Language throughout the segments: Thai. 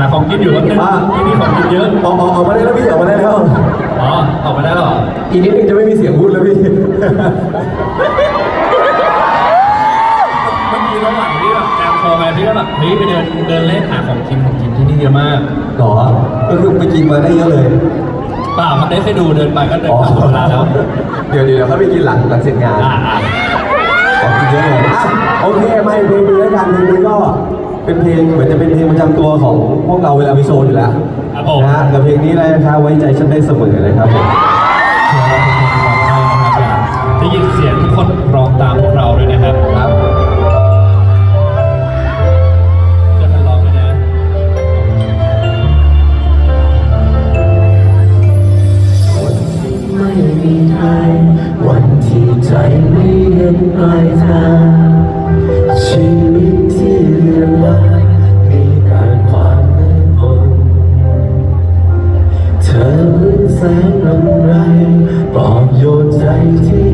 หาของกินอยู่แป๊บนึงอ่าที่นี่ของกินเยอะ ออกออกออกมาได้แล้วพี่ออกมาได้แล้วอ๋อออกมาได้แล้วเหรออีกนิดนึงจะไม่มีเสียงพูดแล้วพี่ เมื่อกี้ระหว่างที่แบบแจมโชว์ไปพี่ก็แบบเฮ้ยไปเดินเดินเล่นหาของกินของกินที่นี่เยอะมากหรอก็คือไปกินมาได้เยอะเลยเปล่ามันได้แค่ดูเดินไปก็เดินผ่านเวลาแล้วเดี๋ยวเดี๋ยวเขาไปกินหลังหลังเสร็จงาน อ่าอ่าของกินเยอะเลยอะโอเคมาอีกเพลงหนึงแล้วกันเพลงนี้ก็ เป็นเพลงเหมือนจะเป็นเพลงประจำตัวของพวกเราเวลาไปโชว์อยู่แล้วครับผม นะฮะกับเพลงนี้เลยนะครับไว้ใจฉันได้เสมอเลยครับผม แสงรำไรปลอบโยนใจที่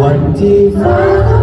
วันที่ฟ้า